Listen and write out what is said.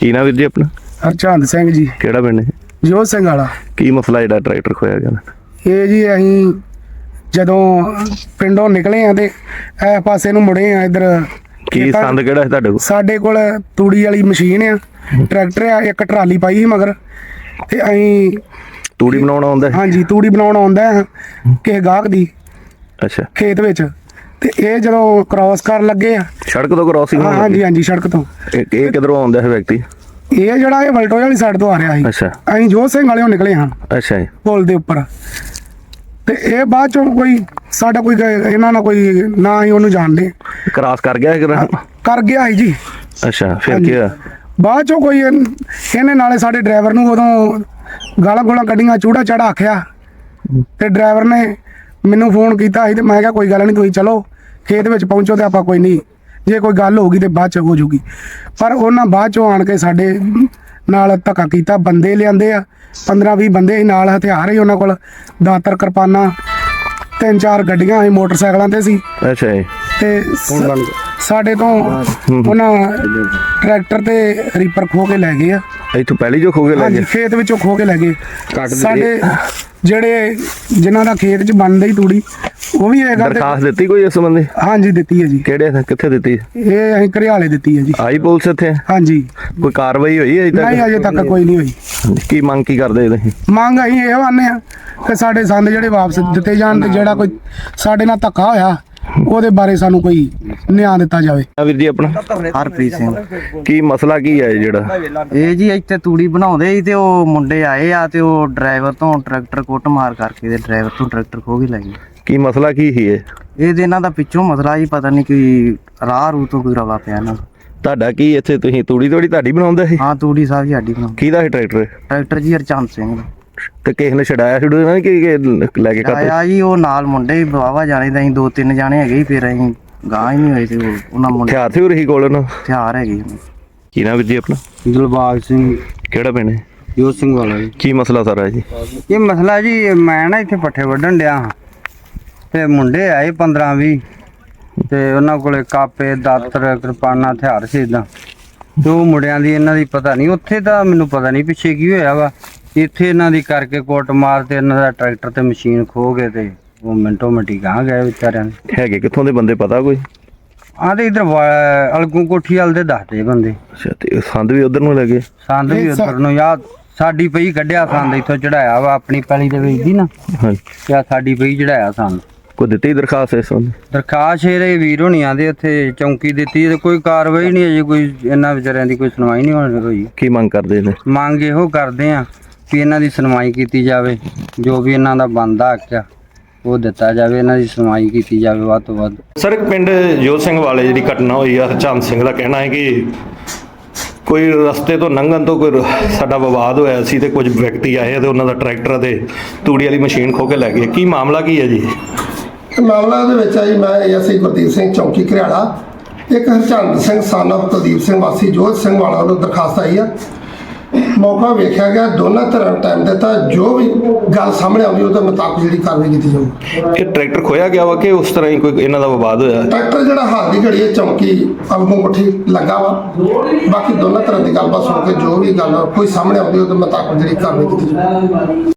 ਕੀ ਨਾ ਵੀਰ ਜੀ ਆਪਣਾ? ਹਰਚੰਦ ਸਿੰਘ ਜੀ। ਕਿਹੜਾ ਪਿੰਡ ਹੈ ਜੋਤ ਸਿੰਘ ਵਾਲਾ। ਕੀ ਮਸਲਾ ਜਿਹੜਾ ਟਰੈਕਟਰ ਖੋਇਆ ਗਿਆ? ਇਹ ਜੀ ਅਸੀਂ ਜਦੋਂ ਪਿੰਡੋਂ ਨਿਕਲੇ ਆ ਤੇ ਇਹ ਪਾਸੇ ਨੂੰ ਮੁੜੇ ਆ ਇਧਰ ਕੀ ਸੰਦ ਕਿਹੜਾ ਹੈ ਤੁਹਾਡੇ ਕੋਲ? ਸਾਡੇ ਕੋਲ ਤੂੜੀ ਵਾਲੀ ਮਸ਼ੀਨ ਆ ਟਰੈਕਟਰ ਆ ਇੱਕ ਟਰਾਲੀ ਪਾਈ ਸੀ ਮਗਰ। ਤੇ ਅਸੀਂ ਤੂੜੀ ਬਣਾਉਣਾ ਆਉਂਦਾ? ਹਾਂਜੀ ਤੂੜੀ ਬਣਾਉਣ ਆਉਂਦਾ ਕਿਸੇ ਗਾਹਕ ਦੀ ਅੱਛਾ। ਖੇਤ ਵਿੱਚ। ਤੇ ਇਹ ਜਦੋਂ ਕ੍ਰਾਸ ਕਰਨ ਲੱਗੇ ਆ ਸੜਕ ਤੋਂ ਕ੍ਰਾਸਿੰਗ ਹਾਂ, ਹਾਂਜੀ ਹਾਂਜੀ ਸੜਕ ਤੋਂ। ਇਹ ਇਹ ਕਿਧਰੋਂ ਆਉਂਦਾ ਹੈ ਵਿਅਕਤੀ? ਇਹ ਜਿਹੜਾ ਇਹ ਵਲਟੋ ਵਾਲੀ ਸਾਈਡ ਤੋਂ ਆ ਰਿਹਾ ਸੀ। ਅੱਛਾ। ਅਸੀਂ ਜੋਤ ਸਿੰਘ ਵਾਲਿਓਂ ਨਿਕਲੇ ਹਾਂ। ਅੱਛਾ ਜੀ। ਪੁਲ ਦੇ ਉੱਪਰ। ਤੇ ਇਹ ਬਾਅਦ ਚੋਂ ਕੋਈ ਸਾਡਾ ਕੋਈ ਗ- ਇਹਨਾਂ ਨਾਲ ਕੋਈ ਨਾ ਹੀ ਉਹਨੂੰ ਜਾਣਦੇ। ਕ੍ਰਾਸ ਕਰ ਗਿਆ ਹੈ ਕਿਰਾ ਕਰ ਗਿਆ ਸੀ ਜੀ। ਅੱਛਾ ਫਿਰ। ਕੀ ਹੋਇਆ? ਬਾਅਦ ਚੋਂ ਕੋਈ ਇਹਨ- ਇਹਨੇ ਨਾਲੇ ਸਾਡੇ ਡਰਾਈਵਰ ਨੂੰ ਉਦੋਂ ਗਾਲਾਂ ਗੋਲਾਂ ਕੱਢੀਆਂ ਚੂੜਾ ਚੜਾ ਆਖਿਆ। ਤੇ ਡਰਾਈਵਰ ਨੇ ਮੈਨੂੰ ਫੋਨ ਕੀਤਾ ਸੀ ਤੇ ਮੈਂ ਕਿਹਾ ਕੋਈ ਗੱਲ ਨਹੀਂ ਤੁਸੀਂ ਚਲੋ ਖੇਤ ਵਿੱਚ ਪਹੁੰਚੋ ਤੇ ਆਪਾਂ ਕੋਈ ਨਹੀਂ। ਜੇ ਕੋਈ ਗੱਲ ਹੋਊਗੀ ਤੇ ਬਾਅਦ ਚ ਹੋ ਜੂਗੀ। ਪਰ ਉਹਨਾਂ ਬਾਅਦ ਚੋਂ ਆਣ ਕੇ ਸਾਡੇ ਨਾਲ ਧੱਕਾ ਕੀਤਾ ਬੰਦੇ ਲਿਆਂਦੇ ਆ। 15 20 ਬੰਦੇ ਸੀ ਨਾਲ ਹਥਿਆਰ ਸੀ ਉਹਨਾਂ ਕੋਲ ਦਾਤਰ ਕਿਰਪਾਨਾਂ ਤਿੰਨ ਚਾਰ ਗੱਡੀਆਂ ਸੀ ਮੋਟਰਸਾਈਕਲਾਂ ਤੇ ਸੀ। ਅੱਛਾ ਜੀ। ਤੇ ਸ- ਸਾਡੇ ਤੋਂ ਉਹਨਾਂ ਟਰੈਕਟਰ ਤੇ ਰੀਪਰ ਖੋ ਕੇ ਲੈ ਗਏ ਆ। ਇੱਥੋਂ ਪਹਿਲੀ ਜੋ ਖੋ ਕੇ ਲੈ ਹਾਂਜੀ ਗਏ ਖੇਤ ਵਿੱਚੋਂ ਖੋ ਕੇ ਲੈ ਗਏ। ਕੱਟ ਦੇ। ਸਾਡੇ ਜਿਹੜੇ ਜਿਨ੍ਹਾਂ ਦਾ ਖੇਤ 'ਚ ਬਣਦਾ ਹੀ ਤੂੜੀ ਉਹ ਵੀ ਇਹ ਗੱਲ ਤੇ- ਦਰਖਾਸਤ ਦਿੱਤੀ ਕੋਈ ਇਸ ਸੰਬੰਧੀ? ਹਾਂਜੀ ਦਿੱਤੀ ਹੈ ਜੀ। ਕਿਹੜੇ ਕਿੱਥੇ ਦਿੱਤੀ? ਇਹ ਅਸੀਂ ਘਰਿਆਲੇ ਦਿੱਤੀ ਹੈ ਜੀ। ਆਈ ਪੁਲਿਸ ਇੱਥੇ? ਹਾਂਜੀ। ਕੋਈ ਕਾਰਵਾਈ ਹੋਈ ਹੈ ਅਜੇ ਨਹੀਂ ਅਜੇ ਤੱਕ ਕੋਈ ਨਹੀਂ ਹੋਈ। ਕੀ ਮੰਗ ਕੀ ਕਰਦੇ ਤੁਸੀਂ? ਮੰਗ ਅਸੀਂ ਇਹ ਆਨੇ ਆ ਕਿ ਸਾਡੇ ਸੰਦ ਜਿਹੜੇ ਵਾਪਸ ਦਿੱਤੇ ਜਾਣ ਤੇ ਜਿਹੜਾ ਕੋਈ ਸਾਡੇ ਨਾਲ ਧੱਕਾ ਹੋਇਆ ਉਹਦੇ ਬਾਰੇ ਸਾਨੂੰ ਕੋਈ ਨਿਆਂ ਦਿੱਤਾ ਜਾਵੇ। ਆ ਵੀਰ ਜੀ ਆਪਣਾ? ਹਰਪ੍ਰੀਤ ਸਿੰਘ। ਕੀ ਮਸਲਾ ਕੀ ਹੈ ਜਿਹੜਾ? ਇਹ ਜੀ ਇੱਥੇ ਤੂੜੀ ਬਣਾਉਂਦੇ ਸੀ ਤੇ ਉਹ ਮੁੰਡੇ ਆਏ ਆ ਤੇ ਉਹ ਡਰਾਈਵਰ ਤੋਂ ਟਰੈਕਟਰ ਕੁੱਟ ਮਾਰ ਕਰਕੇ ਤੇ ਡਰਾਈਵਰ ਤੋਂ ਟਰੈਕਟਰ ਖੋ ਕੇ ਲੈ ਗਏ। ਕੀ ਮਸਲਾ ਕੀ ਸੀ ਇਹ? ਇਹ ਤੇ ਇਹਨਾਂ ਦਾ ਪਿੱਛੋਂ ਮਸਲਾ ਹੀ ਪਤਾ ਨਹੀਂ ਕੋਈ ਰਾਹ ਰੂ ਤੋਂ ਕੋਈ ਰੌਲਾ ਪਿਆ ਇਹਨਾਂ ਤੁਹਾਡਾ ਕੀ ਇੱਥੇ ਤੁਸੀਂ ਤੂੜੀ ਤੋੜੀ ਤੁਹਾਡੀ ਬਣਾਉਂਦੇ ਸੀ? ਹਾਂ ਤੂੜੀ ਸਾਹਿਬ ਜੀ ਸਾਡੀ ਬਣਾਉਂਦੇ। ਕਿਹਦਾ ਸੀ ਟਰੈਕਟਰ? ਟਰੈਕਟਰ ਜੀ ਹਰਚੰਦ ਸਿੰਘ ਦਾ। ਤੇ ਕਿਸੇ ਨੇ ਛਡਾਇਆ ਛਡੂ ਨਾ ਕਿ ਕਿ ਲੈ ਕੇ ਕੱਟ ਆਇਆ ਜੀ ਉਹ ਨਾਲ ਮੁੰਡੇ ਬਾਵਾ ਜਾਣੇ ਤਾਂ ਅਸੀਂ ਦੋ ਤਿੰਨ ਜਾਣੇ ਹੈਗੇ ਸੀ, ਫਿਰ ਅਸੀਂ ਗਾਂ ਹੀ ਨਹੀਂ ਹੋਏ ਉਹ- ਉਹਨਾਂ ਮੁੰਡੇ। ਹਥਿਆਰ ਸੀ ਰਹੀ ਕੋਲ ਨਾ ਹਥਿਆਰ ਹੈਗੇ ਸੀ। ਕੀ ਨਾ ਵੀਰ ਜੀ ਆਪਣਾ? ਦਿਲਬਾਗ ਸਿੰਘ। ਕਿਹੜਾ ਪਿੰਡ ਹੈ? ਜੋਤ ਸਿੰਘ ਵਾਲਾ ਜੀ। ਕੀ ਮਸਲਾ ਸਾਰਾ ਜੀ? ਇਹ ਮਸਲਾ ਜੀ ਮੈਂ ਨਾ ਇੱਥੇ ਪੱਠੇ ਵੱਢਣ ਡਿਆ ਹਾਂ। ਤੇ ਮੁੰਡੇ ਆਏ 15 20 ਤੇ ਉਹਨਾਂ ਕੋਲੇ ਕਾਪੇ ਦਾਤਰ ਕਿਰਪਾਨਾਂ ਹਥਿਆਰ ਸੀ ਇਦਾਂ ਤੇ ਉਹ ਮੁੰਡਿਆਂ ਦੀ ਇਹਨਾਂ ਦੀ ਪਤਾ ਨਹੀਂ ਉੱਥੇ ਤਾਂ ਮੈਨੂੰ ਪਤਾ ਨਹੀਂ ਪਿੱਛੇ ਕੀ ਹੋਇਆ ਵਾ। ਇੱਥੇ ਇਹਨਾਂ ਦੀ ਕਰਕੇ ਕੋਟ ਮਾਰ ਤੇ ਇਹਨਾਂ ਦਾ ਟਰੈਕਟਰ ਤੇ ਮਸ਼ੀਨ ਖੋ ਗਏ ਤੇ ਉਹ ਮਿੰਟੋ ਮਿੰਟੀ ਗਾਂ ਗਏ ਵਿਚਾਰਿਆਂ ਦੇ। ਹੈਗੇ ਕਿੱਥੋਂ ਦੇ ਬੰਦੇ ਪਤਾ ਕੋਈ? ਆਂਦੇ ਇਧਰ ਅਲਗੂ ਕੋਠੀ ਵਾਲ ਦੇ ਦੱਸਦੇ ਬੰਦੇ। ਅੱਛਾ ਤੇ ਸੰਦ ਵੀ ਉਧਰ ਨੂੰ ਲੱਗੇ ਸੰਦ ਵੀ ਉਧਰ ਨੂੰ ਯਾਦ ਸਾਡੀ ਪਈ ਕੱਢਿਆ ਸੰਦ ਇੱਥੋਂ ਚੜਾਇਆ ਵਾ ਆਪਣੀ ਪੈਲੀ ਦੇ ਵਿੱਚ ਦੀ ਨਾ। ਹਾਂ। ਤੇ ਆਹ ਸਾਡੀ ਪਈ ਚੜਾਇਆ ਸੰਦ। ਕੋਈ ਦਿੱਤੀ ਦਰਖਾਸਤ ਇਸ ਸੰਬੰਧੀ ਦਰਖਾਸਤ ਇਹਦੇ ਵੀਰ ਹੋਣੀ ਆਂਦੇ ਉੱਥੇ ਚੌਂਕੀ ਦਿੱਤੀ ਤੇ ਕੋਈ ਕਾਰਵਾਈ ਨਹੀਂ ਅਜੇ ਕੋਈ ਇਹਨਾਂ ਵਿਚਾਰਿਆਂ ਦੀ ਕੋਈ ਸੁਣਵਾਈ ਨਹੀਂ ਹੋਣੀ ਹੋਈ। ਕੀ ਮੰਗ ਕਰਦੇ ਨੇ? ਮੰਗ ਇਹੋ ਕਰਦੇ ਆ ਕਿ ਇਹਨਾਂ ਦੀ ਸੁਣਵਾਈ ਕੀਤੀ ਜਾਵੇ ਜੋ ਵੀ ਇਹਨਾਂ ਦਾ ਬਣਦਾ ਹੱਕ ਆ ਉਹ ਦਿੱਤਾ ਜਾਵੇ ਇਹਨਾਂ ਦੀ ਸੁਣਵਾਈ ਕੀਤੀ ਜਾਵੇ ਵੱਧ ਤੋਂ ਵੱਧ। ਸਰ ਇੱਕ ਪਿੰਡ ਜੋਤ ਸਿੰਘ ਵਾਲੇ ਜਿਹੜੀ ਘਟਨਾ ਹੋਈ ਆ ਹਰਚੰਦ ਸਿੰਘ ਦਾ ਕਹਿਣਾ ਹੈ ਕਿ ਕੋਈ ਰਸਤੇ ਤੋਂ ਲੰਘਣ ਤੋਂ ਕੋਈ ਸਾਡਾ ਵਿਵਾਦ ਹੋਇਆ ਸੀ ਤੇ ਕੁਝ ਵਿਅਕਤੀ ਆਏ ਤੇ ਉਹਨਾਂ ਦਾ ਟਰੈਕਟਰ ਤੇ ਤੂੜੀ ਵਾਲੀ ਮਸ਼ੀਨ ਖੋ ਕੇ ਲੈ ਗਏ। ਕੀ ਮਾਮਲਾ ਕੀ ਹੈ ਜੀ? ਮਾਮਲਾ ਦੇ ਵਿੱਚ ਆਈ ਮੈਂ ਐਸਆਈ ਗੁਰਦੀਪ ਸਿੰਘ ਚੌਂਕੀ ਘਰਿਆਲਾ ਇੱਕ ਹਰਚੰਦ ਸਿੰਘ of ਕੁਲਦੀਪ ਸਿੰਘ ਵਾਸੀ ਜੋਤ ਸਿੰਘ ਵਾਲਾ ਨੂੰ ਦਰਖਾਸਤ ਆਈ ਆ। ਮੌਕਾ ਵੇਖਿਆ ਗਿਆ ਦੋਨਾਂ ਤਰ੍ਹਾਂ ਟਾਈਮ ਦਿੱਤਾ ਜੋ ਵੀ ਗੱਲ ਸਾਹਮਣੇ ਆਉਂਦੀ ਉਹਦੇ ਮੁਤਾਬਕ ਜਿਹੜੀ ਕਾਰਵਾਈ ਕੀਤੀ ਜਾਊਗੀ ਇਹ ਟਰੈਕਟਰ ਖੋਇਆ ਗਿਆ ਵਾ ਕਿ ਉਸ ਤਰ੍ਹਾਂ ਹੀ ਕੋਈ ਇਹਨਾਂ ਦਾ ਵਿਵਾਦ ਹੋਇਆ? ਟਰੈਕਟਰ ਜਿਹੜਾ ਹਾਲ ਦੀ ਘੜੀ ਹੈ ਚੌਂਕੀ ਅਲਮੋ ਮੁੱਠੀ ਲੱਗਾ ਵਾ। ਬਾਕੀ ਦੋਨਾਂ ਤਰ੍ਹਾਂ ਦੀ ਗੱਲਬਾਤ ਸੁਣ ਕੇ ਜੋ ਵੀ ਗੱਲ ਕੋਈ ਸਾਹਮਣੇ ਆਉਂਦੀ ਉਹਦੇ ਮੁਤਾਬਕ ਜਿਹੜੀ ਕਾਰਵਾਈ ਕੀਤੀ ਜਾਊਗੀ